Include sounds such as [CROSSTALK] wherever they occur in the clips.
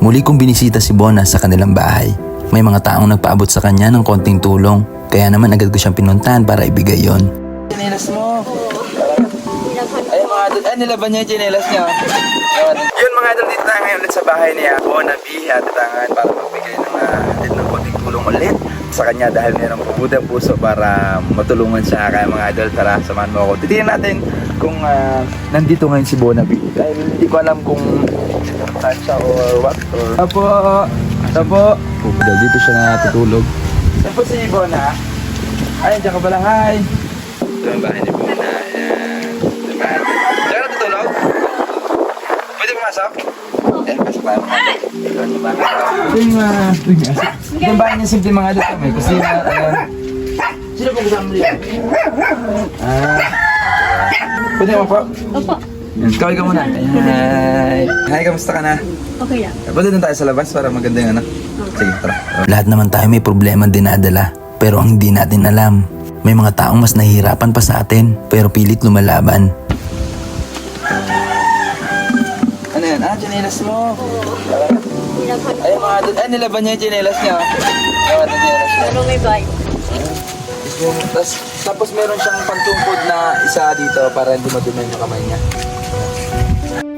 Muli kong binisita si Bona sa kanilang bahay. May mga taong nagpaabot sa kanya ng konting tulong. Kaya naman agad ko siyang pinuntahan para ibigay yon. Chinelas mo. Ay, mga idol. Ay, nilaban niya yung chinelas niya. Yun mga idol, dito tayo ngayon ulit sa bahay niya. Bona B, hatitangan para magbigay ng uh, ng konting tulong ulit sa kanya dahil mayroong pabudang puso para matulungan siya. Kaya mga idol, tara, samahan mo ako. Titingnan natin kung ah, nandito ngayon si Bona B. Dahil hindi ko alam kung saan siya or what. Or... Apo, apo. Dahil dito siya natutulog. Saan po si Bona? Ay, diyan ka pala. Hi. Ito ang bahay ni Bona. Ayan. Diyan ka natutulog? Pwede pumasok? Eh, pasok mga idol. Ito ang bahay. Ito yung, uh, ito yung bahay niya simple mga idol. May kusina. Ayan. Sino pong kasama dito? Ah. Pwede mo po? Opo. Yan, Kaway ka muna. Hi. Hi, kamusta ka na? Okay lang. Pwede doon tayo sa labas para maganda yung ano? Sige, tara. Lahat naman tayo may problema dinadala. Pero ang hindi natin alam, may mga taong mas nahihirapan pa sa atin pero pilit lumalaban. Ano yan? Ah, chinelas mo. Ay, mga idol. Ay, nilaban niya yung chinelas niya. Nilaban yung chinelas niya. Ano may bay? Tapos, tapos meron siyang pantungkod na isa dito para hindi madumi yung kamay niya.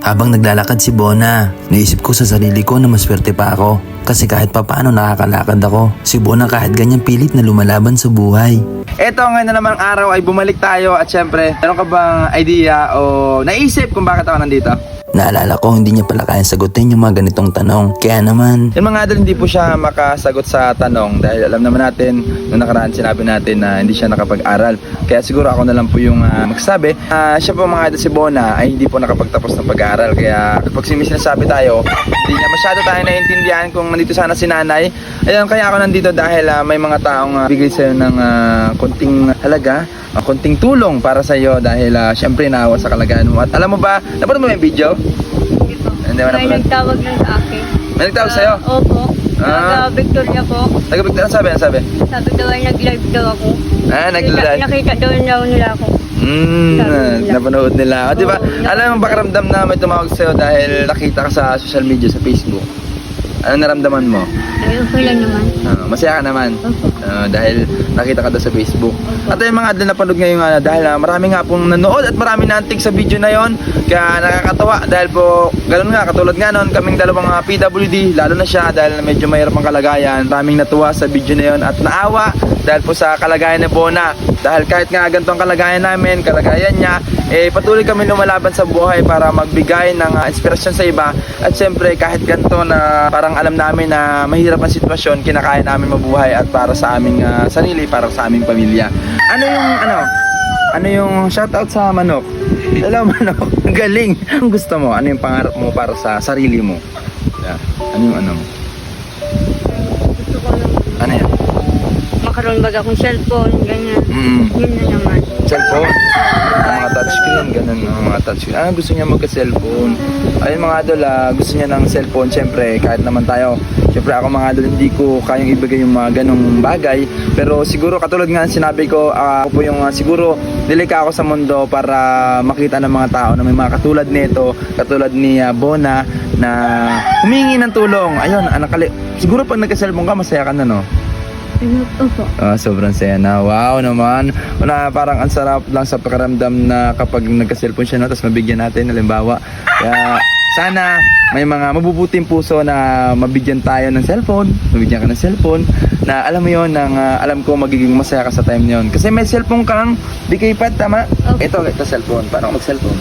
Habang naglalakad si Bona, naisip ko sa sarili ko na maswerte pa ako. Kasi kahit papaano nakakalakad ako, si Bona kahit ganyan pilit na lumalaban sa buhay. Eto, ngayon na namang araw ay bumalik tayo at syempre, meron ka bang idea o naisip kung bakit ako nandito? Naalala ko hindi niya pala kayang sagutin yung mga ganitong tanong. Kaya naman, Yung mga idol, hindi po siya makasagot sa tanong dahil alam naman natin, nung nakaraan sinabi natin na hindi siya nakapag-aral. Kaya siguro ako na lang po yung ah, magsabi. Ah, siya po mga idol si Bona ay hindi po nakapagtapos ng pag-aaral. Kaya kapag may sinasabi tayo, hindi niya masyado tayo naiintindihan kung nandito sana si nanay. Ayun, kaya ako nandito dahil ah, may mga taong ah, bigay sa'yo ng ah, konting halaga, konting tulong para sa iyo dahil ah, syempre naawa sa kalagayan mo. At alam mo ba, napanood mo yung video? Hindi ba May napanood? nagtawag lang sa akin. May nagtawag sa'yo? Ah, Opo. Ah. Taga Victoria po. Ano sabi? Ano sabi? Sabi daw ay nag-live daw ako. Ah, Nakita, naglalay. nakita daw daw nila ako. Mm, Sabi nila. napanood nila. O, di ba? Oo, napanood Alam mo bakaramdam na may tumawag sa'yo dahil nakita ka sa social media, sa Facebook. Ano naramdaman mo? Ay, okay lang naman. Ah, masaya ka naman. Opo. Ah, dahil nakita ka daw sa Facebook. At yung mga adlan napanood ngayon nga dahil ah, marami nga pong nanood at marami nantig sa video na yon. Kaya nakakatawa dahil po ganun nga katulad nga noon kaming dalawang mga PWD lalo na siya dahil medyo mahirap ang kalagayan. Maraming natuwa sa video na yon at naawa dahil po sa kalagayan ni Bona. Dahil kahit nga ganito ang kalagayan namin, kalagayan niya, eh patuloy kami lumalaban sa buhay para magbigay ng ah, inspirasyon sa iba. At syempre kahit ganito na parang alam namin na mahirap ang sitwasyon, kinakaya namin mabuhay at para sa aming ah, sarili, para sa aming pamilya. Ano yung ano? Ano yung shoutout sa manok? Hello [LAUGHS] manok, ang galing. Ang gusto mo? Ano yung pangarap mo para sa sarili mo? Yeah. Ano yung ano mo? Gusto ko lang Ano yan? makaroon baga akong cellphone, ganyan. Mm. Yun na naman. Cellphone. Touchscreen, ganun ang mga touchscreen. Ah, gusto niya magka-cellphone. Ayun mga idol, ah, gusto niya ng cellphone. Siyempre, kahit naman tayo, siyempre ako mga idol, hindi ko kayang ibigay yung mga ganong bagay. Pero siguro, katulad nga ng sinabi ko, ah, ako po yung ah, siguro, dilika ako sa mundo para makita ng mga tao na may mga katulad nito, katulad ni ah, Bona, na humingi ng tulong. Ayun, anak kali. Siguro pag nagka-cellphone ka, masaya ka na, no? Opo. Ah, sobrang saya na. Wow naman. Wala, parang ang sarap lang sa pakiramdam na kapag nagka-cellphone siya no, tapos mabigyan natin, halimbawa. Kaya sana may mga mabubuting puso na mabigyan tayo ng cellphone, mabigyan ka ng cellphone, na alam mo yon nang ah, alam ko magiging masaya ka sa time yon. Kasi may cellphone kang di keypad, tama? Okay. Ito, ito cellphone. Paano ka mag-cellphone?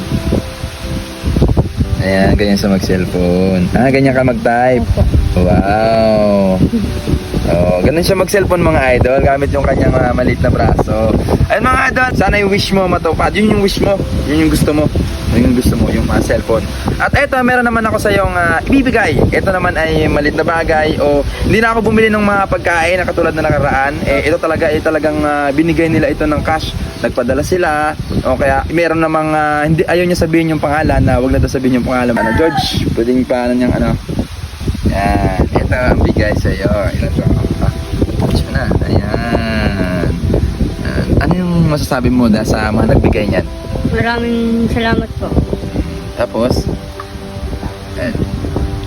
Ayan, ganyan sa mag-cellphone. Ah, ganyan ka mag-type. Opo. Wow. Oh, ganun siya mag-cellphone mga idol gamit yung kanyang uh, maliit na braso. Ayun mga idol, sana yung wish mo matupad. Yun yung wish mo. Yun yung gusto mo. Yun yung gusto mo, yung uh, cellphone. At eto, meron naman ako sa yung uh, ibibigay. Ito naman ay maliit na bagay o hindi na ako bumili ng mga pagkain na katulad na nakaraan. Eh, ito talaga ay talagang uh, binigay nila ito ng cash. Nagpadala sila. O kaya meron namang uh, hindi ayaw niya sabihin yung pangalan na wag na daw sabihin yung pangalan. Ano, George, pwedeng paano niyang ano, yan. Ito ang bigay sa iyo. Ito to. Ah, Ito na. Ayan. Ayan. Ano yung masasabi mo dahil sa mga nagbigay niyan? Maraming salamat po. Tapos, ayan.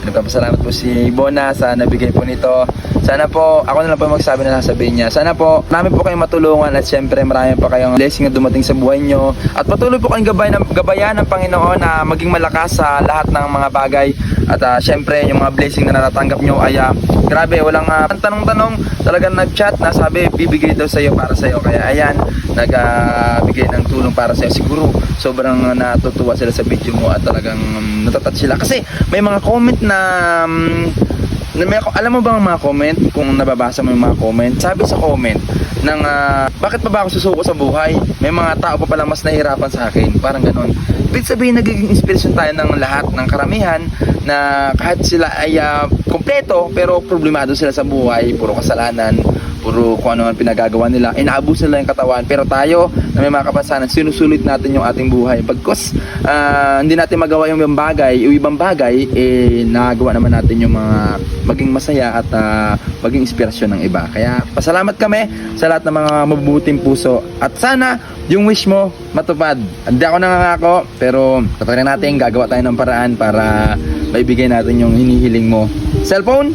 Nagpapasalamat po si Bona sa nabigay po nito. Sana po, ako na lang po magsabi na sasabihin niya. Sana po, marami po kayong matulungan at syempre marami pa kayong blessing na dumating sa buhay nyo. At patuloy po kayong gabay ng, gabayan ng Panginoon na maging malakas sa lahat ng mga bagay. At ah, syempre, yung mga blessing na natatanggap nyo ay ah, grabe, walang ah, tanong-tanong. Talagang nag-chat na sabi, bibigay daw sa'yo para sa'yo. Kaya ayan, nagbigay ng tulong para sa'yo. Siguro, sobrang natutuwa sila sa video mo at talagang um, natatat sila. Kasi may mga comment na um, may, alam mo ba ang mga comment kung nababasa mo yung mga comment sabi sa comment ng ah, bakit pa ba ako susuko sa buhay? May mga tao pa palang mas nahihirapan sa akin parang ganon ibig sabihin nagiging inspirasyon tayo ng lahat ng karamihan na kahit sila ay ah, kompleto pero problemado sila sa buhay. Puro kasalanan puro kung ano ang pinagagawa nila. Inaabuso nila yung katawan. Pero tayo na may mga kapansanan sinusulit natin yung ating buhay. Pagkos ah, hindi natin magawa yung ibang bagay yung ibang bagay eh nagawa naman natin yung mga maging masaya at ah, maging inspirasyon ng iba. Kaya pasalamat kami sa lahat ng mga mabubuting puso. At sana yung wish mo matupad hindi ako nangangako pero tatarin natin gagawa tayo ng paraan para maibigay natin yung hinihiling mo cellphone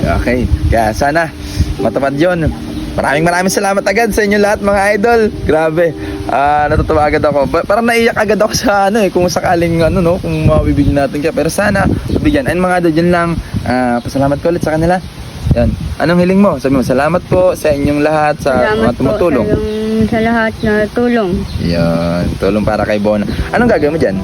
Okay, kaya sana matupad yon. Maraming maraming salamat agad sa inyo lahat mga idol. Grabe. Ah, natutuwa agad ako. Pa- parang naiyak agad ako sa ano eh kung sakaling ano no, kung mabibigyan natin kaya. Pero sana bigyan. And mga idol, yun lang. Ah, pasalamat ko ulit sa kanila. Yan. Anong hiling mo? Sabi mo, salamat po sa inyong lahat sa mga Salamat po tumutulong. yung- sa lahat na tulong. Yan, tulong para kay Bona. Anong gagawin mo dyan?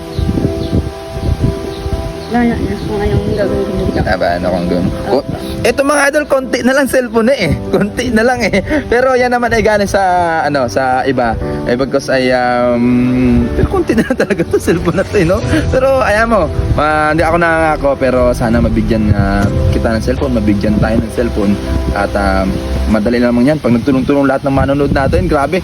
Wala na kung anong gagawin dito. Ah, ba, ano kung gawin? Oh, ito mga idol, konti na lang cellphone na eh. [LAUGHS] Konti na lang eh. Pero yan naman ay galing sa, ano, sa iba. Eh, because ay, um, pero konti na lang talaga to cellphone na to, eh, no? Pero, ayan mo, ma, hindi ako nakangako, pero sana mabigyan ah, kita ng cellphone, mabigyan tayo ng cellphone. At, um, madali lamang yan. Pag nagtulong-tulong lahat ng manonood natin, grabe,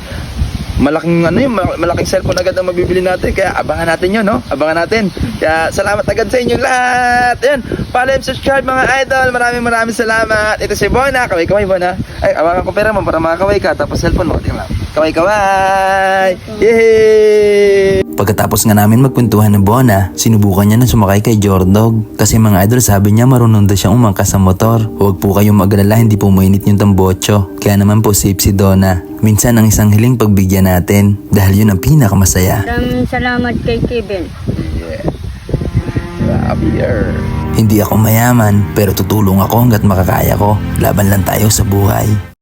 malaking ano yun, mal- malaking cellphone agad ang mabibili natin. Kaya abangan natin yun, no? Abangan natin. Kaya salamat agad sa inyo lahat. Ayan, follow and subscribe mga idol. Maraming maraming salamat. Ito si Bona. Kaway-kaway, Bona. Ay, awakan ko pera mo para makakaway ka. Tapos cellphone mo. Tingnan lang. Kaway-kaway! Yay! Pagkatapos nga namin magkwentuhan ng Bona, sinubukan niya na sumakay kay Jordog. Kasi mga idol sabi niya marunong daw siyang umangkas sa motor. Huwag po kayong mag-alala, hindi po mainit yung tambocho. Kaya naman po safe si Donna. Minsan ang isang hiling pagbigyan natin dahil yun ang pinakamasaya. Maraming salamat kay Kevin. Yeah. Happier. Hindi ako mayaman pero tutulong ako hanggat makakaya ko. Laban lang tayo sa buhay.